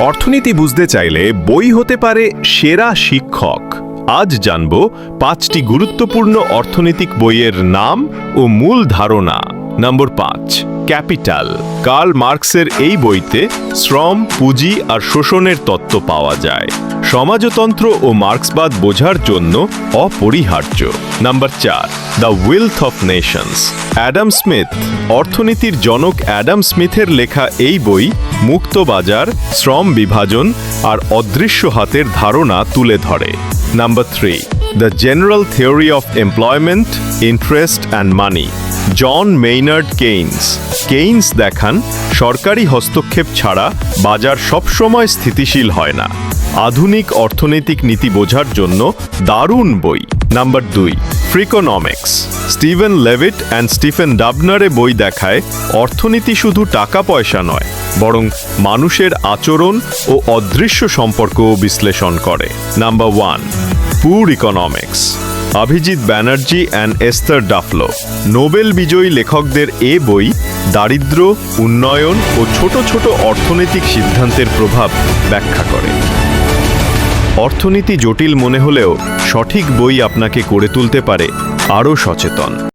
অর্থনীতি বুঝতে চাইলে বই হতে পারে সেরা শিক্ষক। আজ জানব পাঁচটি গুরুত্বপূর্ণ অর্থনৈতিক বইয়ের নাম ও মূল ধারণা। নম্বর পাঁচ। ক্যাপিটাল। কার্ল মার্কসের এই বইতে শ্রম, পুঁজি আর শোষণের তত্ত্ব পাওয়া যায়। সমাজতন্ত্র ও মার্ক্সবাদ বোঝার জন্য অপরিহার্য। নাম্বার চার, the wealth of nations. Adam Smith, অর্থনীতির জনক অ্যাডাম স্মিথের লেখা এই বই মুক্ত বাজার, শ্রম বিভাজন আর অদৃশ্য হাতের ধারণা তুলে ধরে। Number three, the general theory of employment, interest and money. John Maynard Keynes. Keynes দেখান, সরকারি হস্তক্ষেপ ছাড়া বাজার সবসময় স্থিতিশীল হয় না। আধুনিক অর্থনৈতিক নীতি বোঝার জন্য দারুণ বই। নাম্বার দুই Freakonomics Steven Levitt and Stephen ডাবনারে বই দেখায়, অর্থনীতি শুধু টাকা পয়সা নয়, বরং মানুষের আচরণ ও অদৃশ্য সম্পর্কও বিশ্লেষণ করে। Number one, poor economics. Abhijit Banerjee and Esther Duflo Nobel বিজয়ী লেখকদের এ বই দারিদ্র, উন্নয়ন ও ছোট ছোট অর্থনৈতিক সিদ্ধান্তের প্রভাব ব্যাখ্যা করে। অর্থনীতি জটিল মনে হলেও সঠিক বই আপনাকে করে তুলতে পারে আরও সচেতন।